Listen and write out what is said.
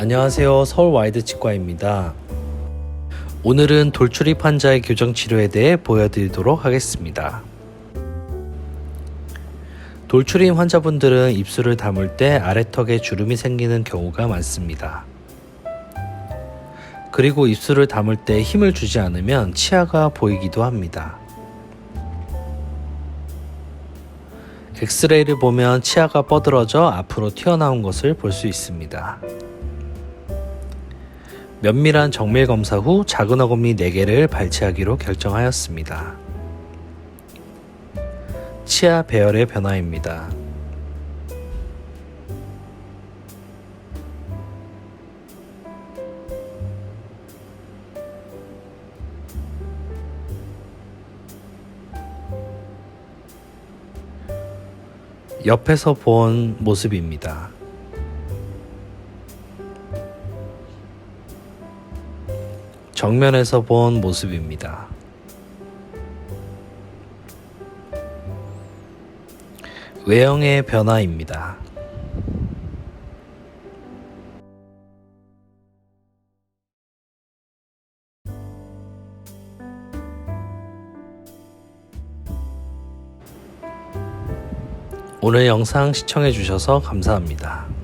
안녕하세요. 서울 와이드 치과입니다. 오늘은 돌출입 환자의 교정 치료에 대해 보여드리도록 하겠습니다. 돌출입 환자분들은 입술을 다물 때 아래턱에 주름이 생기는 경우가 많습니다. 그리고 입술을 다물 때 힘을 주지 않으면 치아가 보이기도 합니다. 엑스레이를 보면 치아가 뻗어져 앞으로 튀어나온 것을 볼 수 있습니다. 면밀한 정밀 검사 후 작은 어금니 4개를 발치하기로 결정하였습니다. 치아 배열의 변화입니다. 옆에서 본 모습입니다. 정면에서 본 모습입니다. 외형의 변화입니다. 오늘 영상 시청해 주셔서 감사합니다.